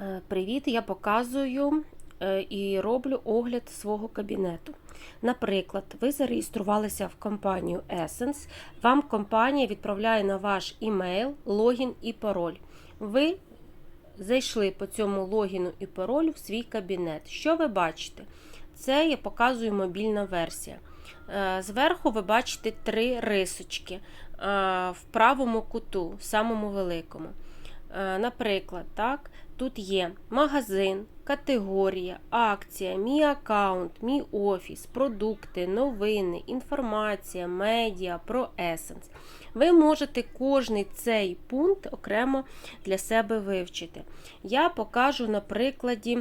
Е, Привіт, я показую е, і роблю огляд свого кабінету. Наприклад, ви зареєструвалися в компанію Essence, вам компанія відправляє на ваш імейл логін і пароль. Ви зайшли по цьому логіну і паролю в свій кабінет. Що ви бачите? Це я показую мобільна версія. Е, Зверху ви бачите три рисочки в правому куту, самому великому. Наприклад, так, тут є магазин, категорія, акція, мій аккаунт, мій офіс, продукти, новини, інформація, медіа, про Essence. Ви можете кожний цей пункт окремо для себе вивчити. Я покажу на прикладі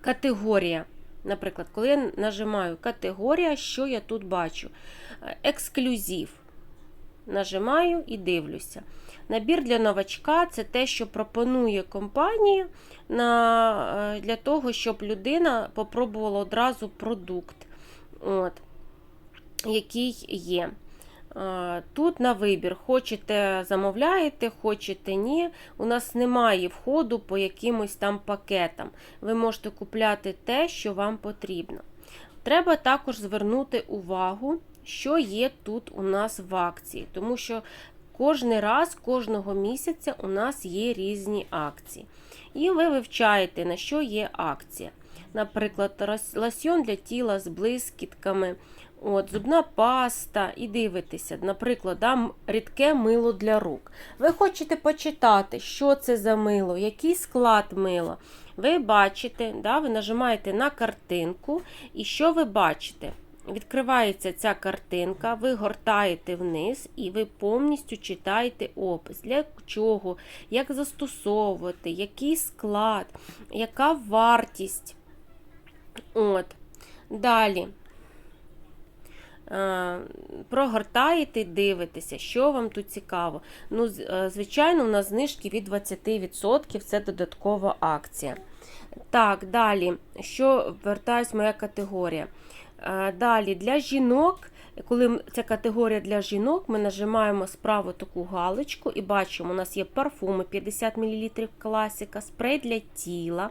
категорія. Наприклад, коли я нажимаю категорія, що я тут бачу? Е, Ексклюзив. Нажимаю і дивлюся. Набір для новачка це те, що пропонує компанія на, е, для того, щоб людина попробувала одразу продукт, от, який є. Е, Тут на вибір, хочете замовляєте, хочете ні. У нас немає входу по якимось там пакетам. Ви можете купляти те, що вам потрібно. Треба також звернути увагу, що є тут у нас в акції, тому що кожен раз, кожного місяця у нас є різні акції. І ви вивчаєте, на що є акція. Наприклад, лосьйон для тіла з блискітками, от, зубна паста, і дивитеся, наприклад, да, рідке мило для рук. Ви хочете почитати, що це за мило, який склад мила. Ви бачите, да, ви нажимаєте на картинку, і що ви бачите? Відкривається ця картинка, ви гортаєте вниз і ви повністю читаєте опис, для чого, як застосовувати, який склад, яка вартість. От. Далі. Е, Прогортаєте, дивитеся, що вам тут цікаво. Ну, е, Звичайно, у нас знижки від 20%, це додаткова акція. Так, далі, що вертаюсь моя категорія. Е, Далі для жінок, коли це категорія для жінок, ми нажимаємо справа таку галочку і бачимо, у нас є парфуми 50 мл класика, спрей для тіла,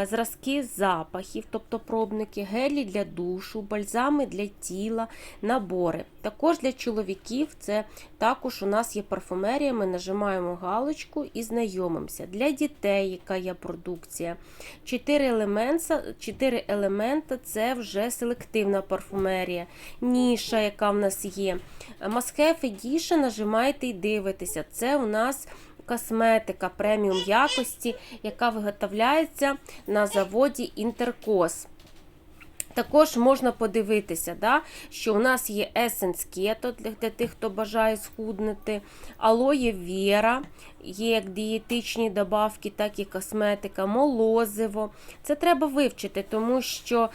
е, зразки запахів, тобто пробники, гелі для душу, бальзами для тіла, набори. Також для чоловіків це також у нас є парфумерія, ми нажимаємо галочку і знайомимося. Для дітей, яка є продукція. Чотири елемента, чотири елемента це вже селективна парфумерія, ніша, яка в нас є. Must Edition нажимаєте і дивитеся. Це у нас косметика преміум якості, яка виготовляється на заводі Інтеркос. Також можна подивитися, да, що у нас є Essence Keto для, для тих, хто бажає схуднути, алоє Вера, є як дієтичні добавки, так і косметика, молозиво. Це треба вивчити, тому що е,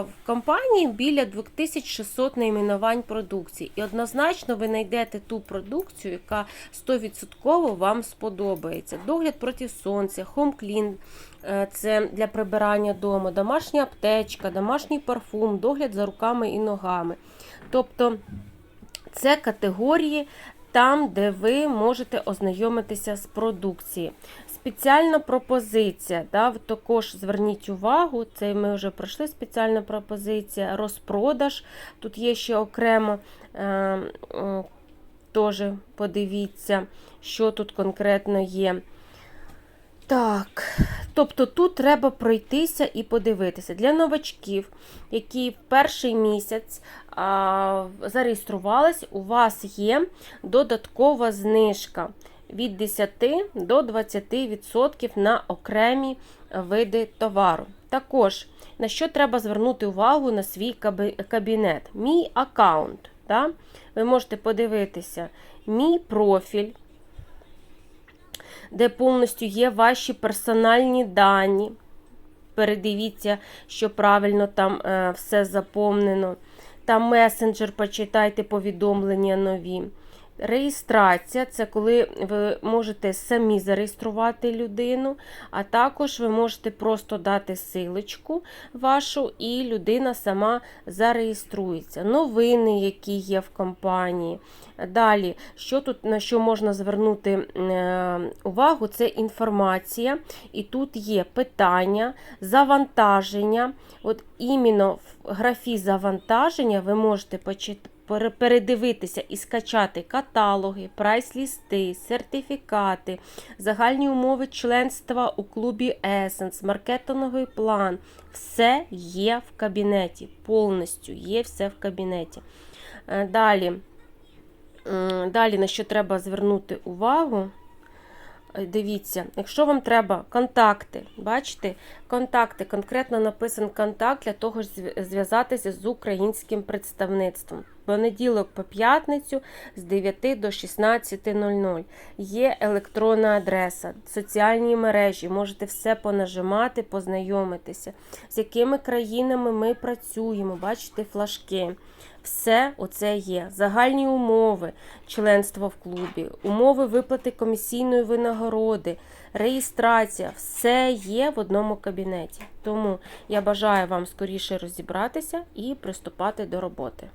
в компанії біля 2600 найменувань продукції. І однозначно ви знайдете ту продукцію, яка 100% вам сподобається. Догляд проти сонця, Clean, е, це для прибирання дому, домашня аптечка, домашній парфум, догляд за руками і ногами. Тобто це категорії там, де ви можете ознайомитися з продукцією. Спеціальна пропозиція, да, також зверніть увагу, це ми вже пройшли спеціальна пропозиція, розпродаж. Тут є ще окремо, е, е, теж подивіться, що тут конкретно є. Так, тобто тут треба пройтися і подивитися. Для новачків, які в перший місяць а, зареєструвались, у вас є додаткова знижка від 10 до 20% на окремі види товару. Також на що треба звернути увагу на свій кабінет. Мій аккаунт. Да? Ви можете подивитися мій профіль де повністю є ваші персональні дані. Передивіться, що правильно там е, все заповнено. Там месенджер, почитайте повідомлення нові. Реєстрація це коли ви можете самі зареєструвати людину, а також ви можете просто дати силочку вашу, і людина сама зареєструється. Новини, які є в компанії. Далі, що тут на що можна звернути е, увагу, це інформація. І тут є питання, завантаження. От іменно в графі завантаження ви можете почитати передивитися і скачати каталоги, прайс-лісти, сертифікати, загальні умови членства у клубі Essence, маркетинговий план. Все є в кабінеті, повністю є все в кабінеті. Е, Далі, далі на що треба звернути увагу. Е, Дивіться, якщо вам треба контакти, бачите, контакти, конкретно написан контакт для того, щоб зв'язатися з українським представництвом. Понеділок по п'ятницю з 9 до 16.00. Є електронна адреса, соціальні мережі, можете все понажимати, познайомитися, з якими країнами ми працюємо, бачите, флажки. Все оце є. Загальні умови членства в клубі, умови виплати комісійної винагороди, реєстрація все є в одному кабінеті. Тому я бажаю вам скоріше розібратися і приступати до роботи.